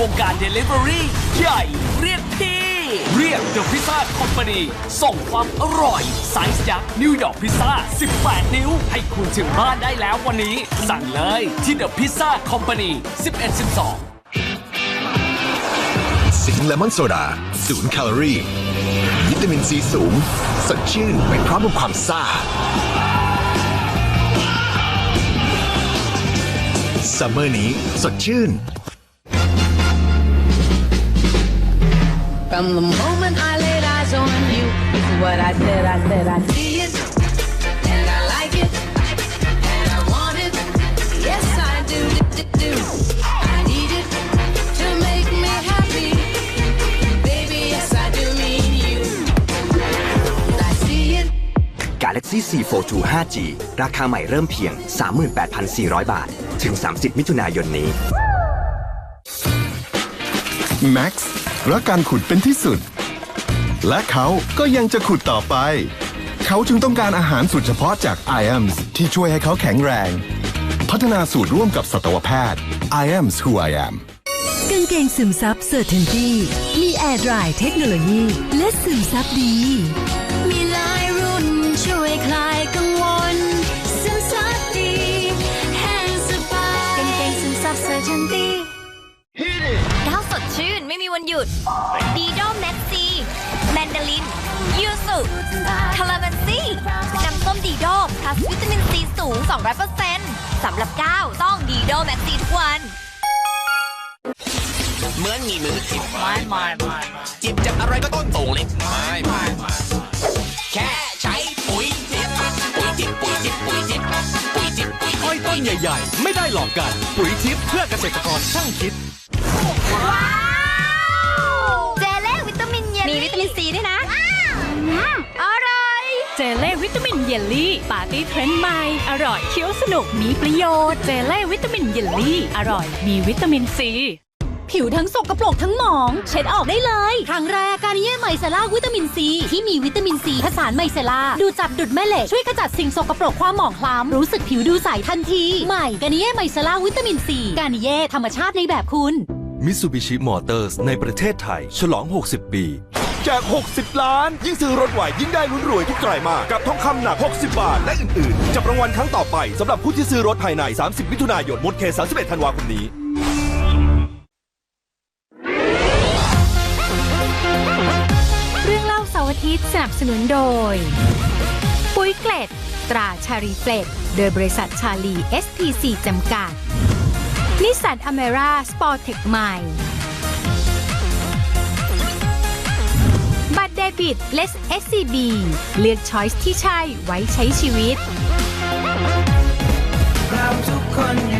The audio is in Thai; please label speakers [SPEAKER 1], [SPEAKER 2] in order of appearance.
[SPEAKER 1] อนวงการ Delivery ใหญ่เรียกพี่ เรียก The Pizza Company ส่งความอร่อยไซส์ยักษ์นิวยอร์กพิซซ่า 18 นิ้ว ให้คุณถึงบ้านได้แล้ววันนี้ สั่งเลยที่ The Pizza Company 1112
[SPEAKER 2] สิงเลมอนโซดาศูนย์แคลอรี่วิตามินซีสูง สดชื่นไปพร้อมกับความซ่าซัมเมอร์นี้สดชื่น
[SPEAKER 3] From the moment I laid eyes on you, it's what I said, I said, I see it, and I like it, and I want it. Yes, I do, do, do, do. I need it to make me happy. Baby, yes, I do mean you. I see it.
[SPEAKER 4] Galaxy C42 5G ราคาใหม่เริ่มเพียง 38,400 บาท ถึง 30 มิถุนายนนี้
[SPEAKER 5] Max รักการขุดเป็นที่สุด และเขาก็ยังจะขุดต่อไป เขาจึงต้องการอาหารสูตรเฉพาะจาก IAMS ที่ช่วยให้เขาแข็งแรง พัฒนาสูตรร่วมกับสัตวแพทย์ IAMS Who I Am
[SPEAKER 6] กางเกงซึมซับเซอร์เทนตี้มีแอร์ดรายเทคโนโลยีและซึมซับดี วัน
[SPEAKER 7] หยุดดีโดแม็กซีแมนดารินยูสุคาราเมนซี่น้ำส้มดีโดพลัสวิตามินซีสูง 200%สำหรับก้าวต้องดีโดแม็กซีทุกวัน
[SPEAKER 8] เหมือนมีมือจิบไม่ไม่ไม่จิบจากอะไรก็ต้นโตเล็กไม่ไม่ไม่แค่ใช้ปุ๋ยจิบปุ๋ยจิบปุ๋ยจิบปุ๋ยจิบปุ๋ยจิบปุ๋ย
[SPEAKER 1] อ้อยต้นใหญ่ ๆ ไม่ได้หลอกกัน ปุ๋ยทิพย์เพื่อเกษตรกรช่างคิด
[SPEAKER 7] เจเล่วิตา มินเย็นมีวิตามินซีด้วยนะอร่อย
[SPEAKER 6] เจเล่วิตามินเยลลี่ ปาร์ตี้เทรนด์ใหม่ อร่อยเคี้ยวสนุกมีประโยชน์ เจเล่วิตามินเยลลี่ อร่อยมีวิตามินซีผิวทั้งสกปรกทั้งหมอง เช็ดออกได้เลย ครั้งแรกการนิเย่ไมเซล่าวิตามินซี ที่มีวิตามินซีผสานไมเซล่าดูจับดุดแม่เหล็ก ช่วยขจัดสิ่งสกปรกความหมองคล้ำรู้สึกผิวดูใสทันที ใหม่การนิเย่ไมเซล่าวิตามินซี การนิเย่ธรรมชาติในแบบคุณ
[SPEAKER 9] มิ t ซูบิชิมอเตอร์สในประเทศไทย ฉลอง 60 ปี
[SPEAKER 5] จาก60 ล้าน ยิ่งซื้อรถไหวยิ่งได้ลุ้นรวยทุกไตรมาสกับทองคำหนัก 60 บาท และอื่นๆ จับรางวัลครั้งต่อไปสำหรับผู้ที่ซื้อรถภายใน 30 มิถุนายนหมดเขต31 ธันวาคมนี้
[SPEAKER 6] เรื่องเล่าเสาร์อาทิตย์สนับสนุนโดย ปุ๋ยเกล็ด ตราชาลีเกล็ด โดยบริษัทชาลี SPC จำกัด นิสสันอเมร่าสปอร์ตเทคใหม่ บัตรเดบิตเลส SCB เลือกช้อยส์ที่ใช่ไว้ใช้ชีวิต
[SPEAKER 3] เราทุกคนอยู่